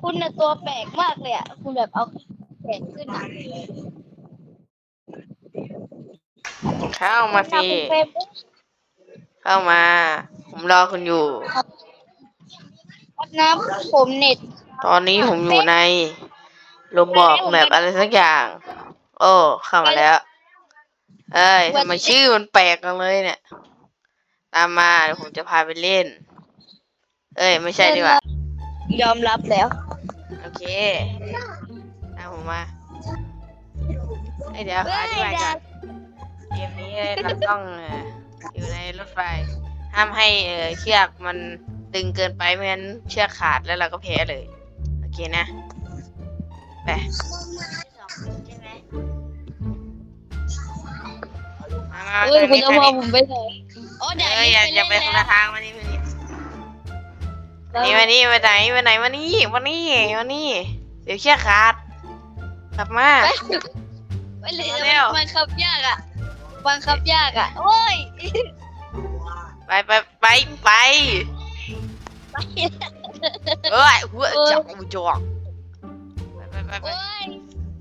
คุณน่ะตัวแปลกมากเลยอะ คุณแบบเอาแขนขึ้นอะเข้ามาสิ คุณเฟรมเข้ามา ผมรอคุณอยู่รับน้ำผมเน็ต ตอนนี้ผมอยู่ในโรบอกแบบอะไรสักอย่าง โอ้เข้ามาแล้ว เอ้ยทำไมชื่อมันแปลกจังเลยเนี่ย ตามมาเดี๋ยวผมจะพาไปเล่น เอ้ย ไม่ใช่ดีกว่า ยอมรับแล้วโอเคตามผมมาเอ้ยเดี๋ยวขออธิบายก่อนเกมนี้เราต้องเอ่ออยู่ในรถไฟ ห้ามให้เอ่อเชือกมันตึงเกินไปไม่งั้นเชือกขาดแล้วเราก็แพ้เลย โอเคนะ ไปมามาเฮ้ยทางคุณนี้จะทางพานี้ผมไปไหนโอ้เดี๋ยวเอ้ยอย่าอย่าไปคนละทางมานี่มา นี่นี่มานี่ไปไหนไปไหนมานี่มานี่มานี่ เดี๋ยวเชือกขาดกลับมาไปเลยมาเร็วบังคับยากอะบังคับยากอะโอ้ยไปไปไปไปเอ้ยหัวจับกูจอกไปไปไปไปโอ้ย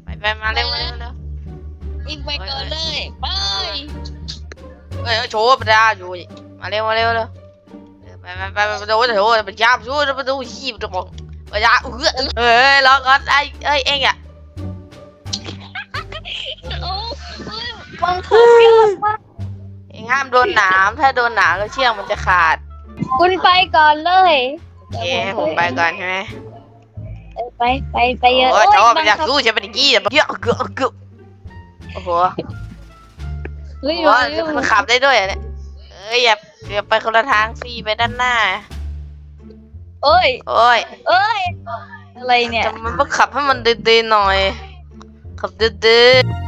ไปไปมาเร็วมาเร็วเร็วอีกไปก่อนเลยไปเอ้ยโชว์ประดาอยู่นี่มาเร็วมาเร็วเร็ว ไปไปไปไปดูโชว์ไปจับสู้ไปดูขี้จะบอกไปจับเอ้ยเอ้ยรอก่อนไอ้เอ้ยเองอะบังคับยากมากเองห้ามโดนหนามถ้าโดนหนามแล้วเชือกมันจะขาด คุณไปก่อนเลยโอเคให้ผมไปก่อนใช่ไหมไปไปไปเยอะโอ้ยชอบอยากสู้จะเป็นอย่างงี้แบบเยอะเกือบเกือบโอ้โหเฮ้ยโอ้ยมันขับได้ด้วยเนี่ยเอ้ยอย่า อย่าไปคนละทางสิไปด้านหน้าโอ้ย โอ้ยเอ้ย อะไรเนี่ยจะมันต้องขับให้มันเดินๆหน่อย ขับเดินๆ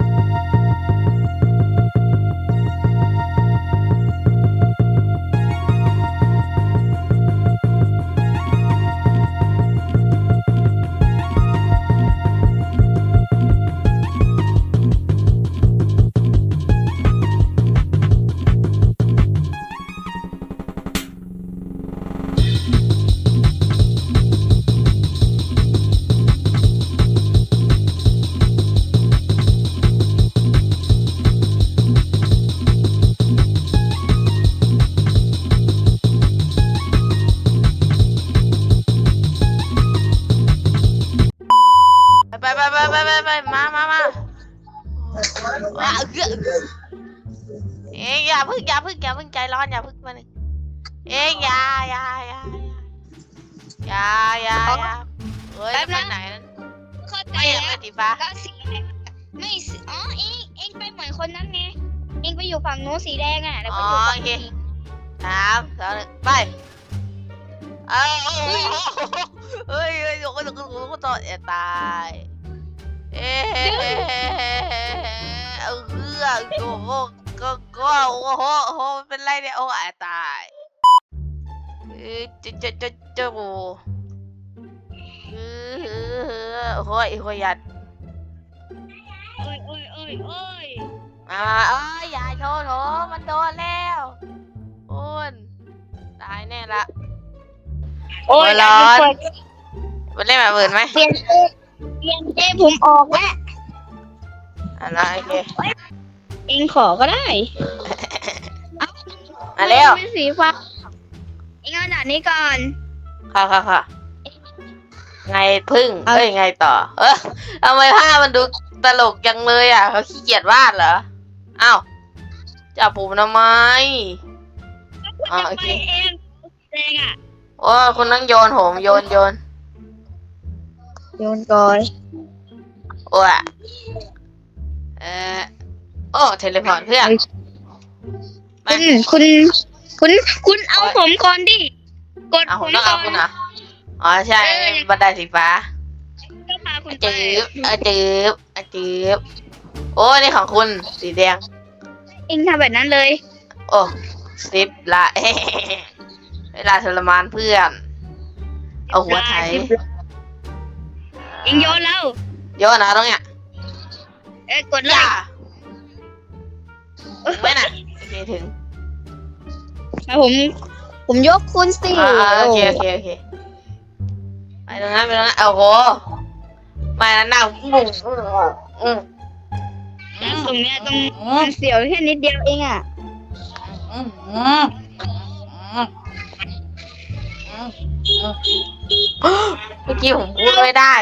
ไม่อยากแล้ไปวสีฟ้าก็สีแดงไม่สิอ๋อเองเองไปเหมือนคนนั้นไงเองไปอยู่ฝั่งโน้นสีแดงอะแล้วก็อยู่ฝั่งนี้สามสองหนึ่งไปเอ้ยเฮ้ยเฮ้ยเฮ้ยโอ้ยโอ้ยโอ้ยต่อเอะตายเอ๊ะเออโอ้โหก็ก็โอ้โหโอ้โหเป็นไรเนี่ยโอ้ยตายเออจะจะจะจะโอ้เออโอ้ยโอ้ยยัดโอ้ ยโอ้ยโอ้ยโอ้ยมาเอ้ยอย่าโชว์โถมันโดนแล้วคุณตายแน่ละ โอ้ยหัวร้อน เปิดมันเล่นแบบอื่นไหมเปลี่ยนเกมเปลี่ยนเกมผมออกแล้วอะนะโอเคเองขอก็ได้มาเร็วเป็นสีฟ้าเองเอาด่านนี้ก่อน ค่ะค่ะค่ะไงพึ่งเอาเอ้ยไงต่อ เออทำไมภาพมันดู ตลกจังเลยอะเขาขี้เกียจวาดเหรออ้าวจับผมทำไม อ่าโอไปเค เองแดงอะโอ้คุณต้องโยนผมโยนโยนโยนก่อนโอ้ยเออโอ้เทเลพอร์ตเพื่อนคุณคุณคุณคุณเอาผมก่อนดิกดเอาผผมมต้องก่เอาอนคุณเหรออ๋อใช่เออ บันไดสีฟ้า ก็พาคุณไปจืบอะจืบอะจืบโอ้นี่ของคุณสีแดง เองทำแบบนั้นเลย โอ้สิบละ เวลาทรมานเพื่อน เอาหัวไถเองโยนแล้ว โยนนะตรงเนี้ยเอ้ยกดเลอย่ายถึงไหมน่ะโอเคถึงมาผม ผมยกคุณสิอ่าโอเคโอเคโอเคไปตรงนั้นไปตรงนั้นโอ้โห มาแล้วหน้าบุ้งอืมแล้วตรงเนี้ยตรงมันเสียวแค่นิดเดียวเองอะเมื่อกี้ผมพูดไม่ได้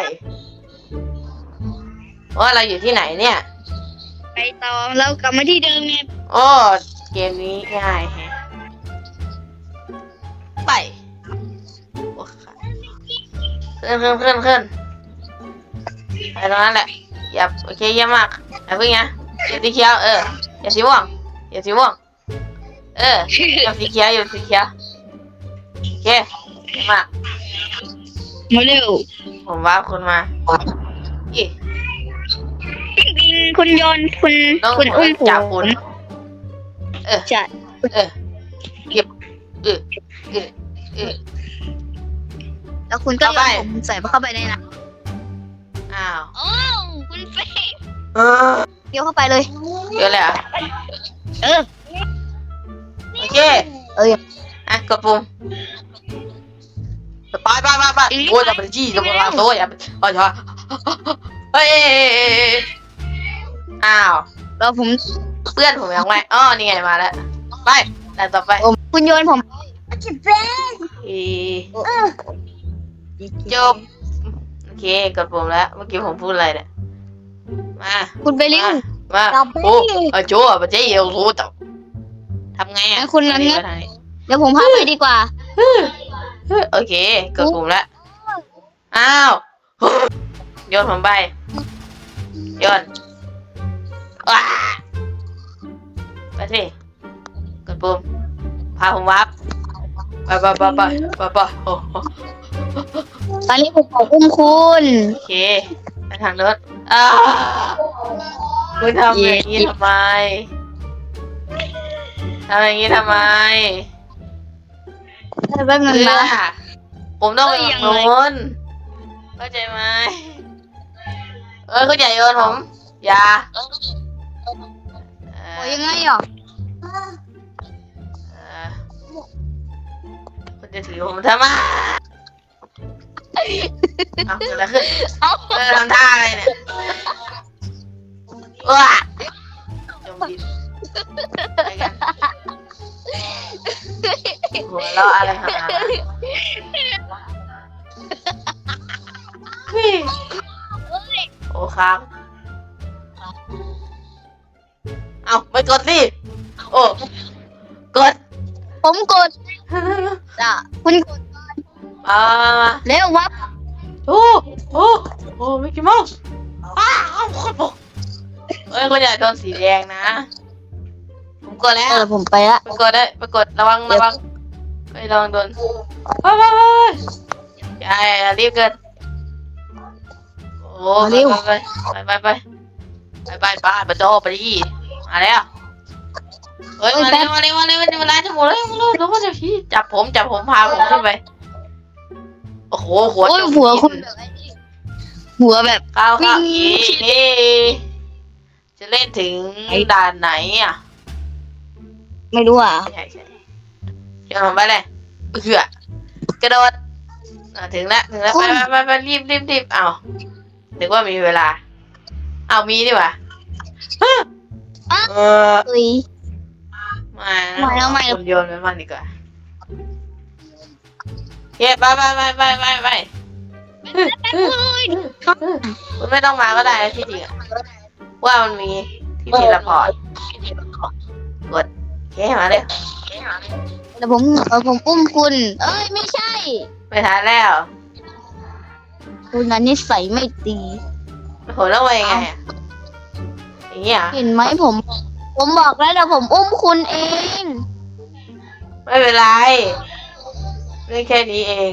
ว่าเราอยู่ที่ไหนเนี่ย ไปต่อเรากลับมาที่เดิมไงโอ้เกมนี้ง่ายแฮะไปโอ้ค่ะขึ้นขึ้นขึ้นขึ้น ไปตรงนั้นแหละ อย่าโอเคเยี่ยมมากอย่าเพิ่งนะอย่าสีเขียวเอออย่าสีม่วงอย่าสีม่วงเอออย่าสีเขียวอย่าสีเขียวโอเคเยี่ยมมากมาเร็วผมว่าคุณมาอีปิงปิงคุณโยนคุณต้องคุณอุ้มผจับมคุณเออจะเออเก็บเออเออเออแล้วคุณก็โยเข้าไปนผมใส่เข้าไปในน้ อ้าวำโอ้คุณเฟยเออเดี๋ยวเข้าไปเลย เยอะเลยเหรอะเออ โอเคเอ้ย อะกดปุ่มไปไปไปไปโอ้ยอย่าไปจี้อย่าไปวางโต๊ะอย่าไปโอ้ยเฮ้ยอ้าวแล้วผมเพื่อนผมยังไม่อ๋อนี่ไงมาแล้วไปแต่ต่อไปคุณโยนผมอีจบโอ เคกดปุ่มแล้วเมื่อกี้ผมพูดอะไรเนี่ยมาคุณไปเร็วมาต่อไป โอ้เออโจ้ปะเจ๊เอวรู้แต่ทำไงอะงั้นคุณนั้นนี่งั้นก็ทางนี้เดี๋ยวผมพาไปดีกว่าโอเคกดปุ่มแล้วอ้าวโยนผมไปโยนว้าไปสิกดปุ่มพาผมวับไปไปไปไปไปไปโอ้โห ตอนนี้ผมขออุ้มคุณโอเคไปทางโน้นอ้าวคุณทำอย่างนี้ทำไมทำอย่างนี้ทำไมแป๊บนึงเพื่อนะผมต้องไปเอ้ยฝั่งยังไงโน้นเข้าใจไหมเออเขาอย่าโยนผม อย่าเอโอ้อยยังไงอะเออคุณจะถือผมทำไม เอาเกิดอะไรขึ้นเออทำท่าอะไรเนี่ยว้าจมดินอะไรกันหัวเราะอะไราเฮ้ยโอ้ค้างเอาไม่กดสิโอ้กดผมกดจ้ะคุณกด อ่าเร็ววับโอ้โอ้โอ้มิกกี้มาส์อ้าวคนบอกเฮ้ยคนใหญ่โดนสีแดงนะ ผมกดแล้วผมไปละไปกดได้ไปกดระวังระวังไประวังโดนไปไปไปใหญ่รีบเกินโอ้ไปไปไปไปไปไปไปไโจไปดิมาแล้วเฮ้ยมาเร็วมาเร็วมาเร็วเวลาจะหมดเล้วรู้รู้ว่าจะพี่จับผมจับผมพาผมขึ้นไป โอ้โหหัวโอ้ยจมหัวดินคุณแบบไอ้นี่หัวแบบข้าวข้าววิ่อีงนี่จะเล่นถึงด่านไหนอะไม่รู้อะใช่ใช่เดี๋ยวผมไปเลยเอือกระโดดอะถึงแล้วถึงแล้วไปไปไปไปรีบรีบรีบเอานึกว่ามีเวลา เอามีดีกว่าเออเอ้ยมาไม่แล้วไม่แล้วคุณโยนไปมันดีกว่า เย้ไปไปไปไปไปไปคุณไม่ต้องมาก็ได้นะที่จริงอะว่ามันมีที่ทีละพอร์ตกดโอเคมาเลยแต่ผมเออผมอุ้มคุณ เอ้ยไม่ใช่ไม่ทันแล้ว คุณนั้นนิสัยไม่ดีผมต้องไปยังไงอะอย่างเงี้ยเหรอเห็นไหมผม ผมบอกแล้วนะผมอุ้มคุณเอง ไม่เป็นไร เรื่องแค่นี้เอง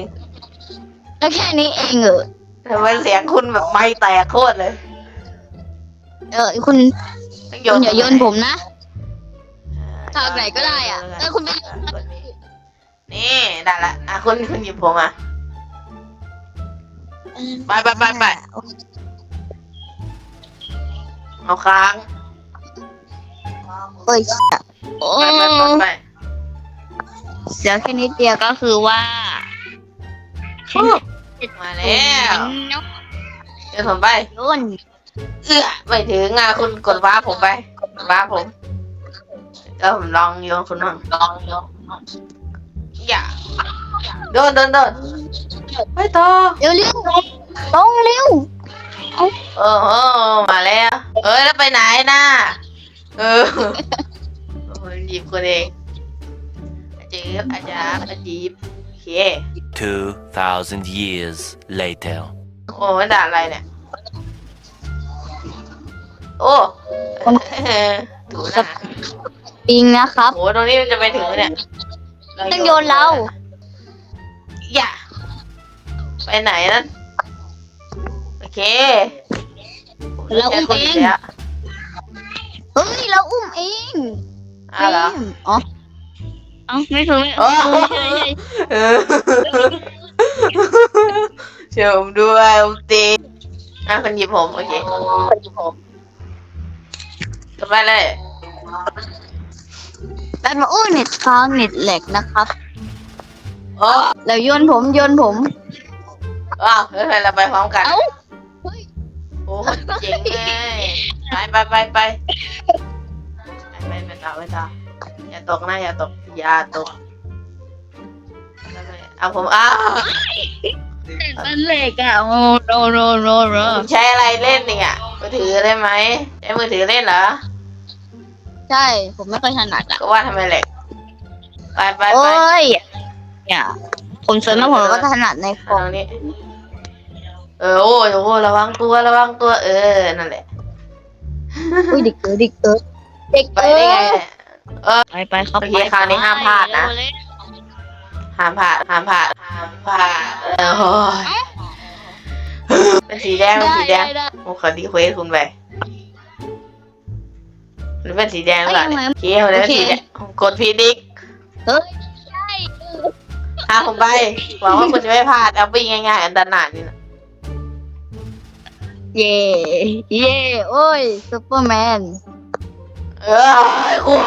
แล้วแค่นี้เองเออทำไมเสียงคุณแบบไม่แตกโคตรเลยเออคุณต้องคุณอย่าโยนตรงไหผมนะเออทางไหนก็ได้อะเออคุณไปกดนี่นี่ได้ละอะคุณคุณหยิบผมอะ ไปไปไปไป เอาค้าง เอ้ยโอ้ไปไปไปไป เสียแค่นิดเดียวก็คือว่าแค่โอ้นิมาแล้วนกเดี๋ยวผมไปโยนเอื้อไม่ถึงอะคุณกดว้าผมไปกดว้าผมเดี๋ยวผมลองโยนคุณบ้างลองโยนอย่าโดนโดนโดนไปต่อเร็วเร็วตรงเร็วโอ้โหมาแล้วเอ้ยแล้วไปไหนน่ะเออโอ้ยหยิบคนเองอา จีบอาจารย์อาจีบโอเค2,000 years later. โอ้ไม่ด่าอะไรเนี่ย โอ้ถูกนะปิงนะครับโหตรงนี้มันจะไปถึงไหมเนี่ยต้องโยนเราอย่าไปไหนนั่นโอเคเราอุ้มเองแค่คนดียวเฮ้ยเราอุ้มเองอ้าวเหรออ๋อ เอ้าไม่ถูกไม่โอ้ใช่ใช่เออเชื่อผมด้วยผมตีอะคนหยิบผมโอเคคนหยิบผมกลับไปเลยแต่มาอู้เน็ตค้างเน็ตแหลกนะครับโอ้แล้วโยนผมโยนผมว้าวเฮ้ยเราไปพร้อมกัน เอ้าโอ้เจ๋งเลยไปไปไปไปไปไปต่อไปต่ออย่าตกนะอย่าตกอ ย่าตกเอาผมอ้าวมันเหล็กอะโอ้โนโนโนโนคุณใช้อะไรเล่นเนี่ยมือถือได้ไหมใช้มือถือเล่นเหรอ ใช่ ผมไม่ค่อยถนัดอะก็ว่าทำไมแหลกไปไปโอ้ไปยเนี่ยผมส่วนมากผมก็ถนัดในคตรอมงนี้ เออโอ้ยโอ้ระวังตัวระวังตัว เออ นั่นแหละ อุ้ยเด็กเออเด็กเออเด็กไปเอได้ไงอเนี่ย ไปไปครับโอเคคราวนี้ห้ามพลาดนะ ห้ามผ่านห้ามผ่านห้ามผ่านเออโอ้ยเป็นสีแดงเป็นสีแดงโอ้ขอดีเควสคุณไปหรือเป็นสีแดงหรือเปล่าเนี่ยโอเคเอาเลยเป็นสีแดงกดพีดิกเฮ้ยพาผมไปหวังว่าคุณจะไม่พลาดเอาไปง่ายๆอันตรายนี่นะเย่เย่โอ้ยซูเปอร์แมน เออคุณ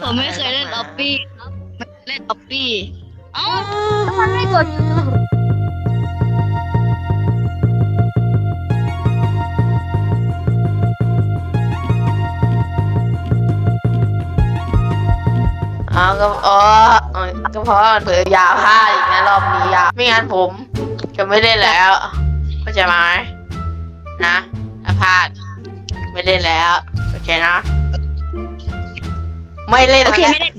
ผมไม่เคยเล่นออฟฟี่ครับเล่นออฟฟี่เอ้ามันไม่กดอ๋อก็อ๋ออ๋อก็เพราะมันเผยยาวพลาอีกนะรอบนี้ยาวไม่งั้นผม จะไม่เล่นแล้วเข้าใจไหมนะถ้าพลาด ไม่เล่นแล้ว โอเคนะ ไม่เล่นโอแล้วเคนะ ไม่เล่น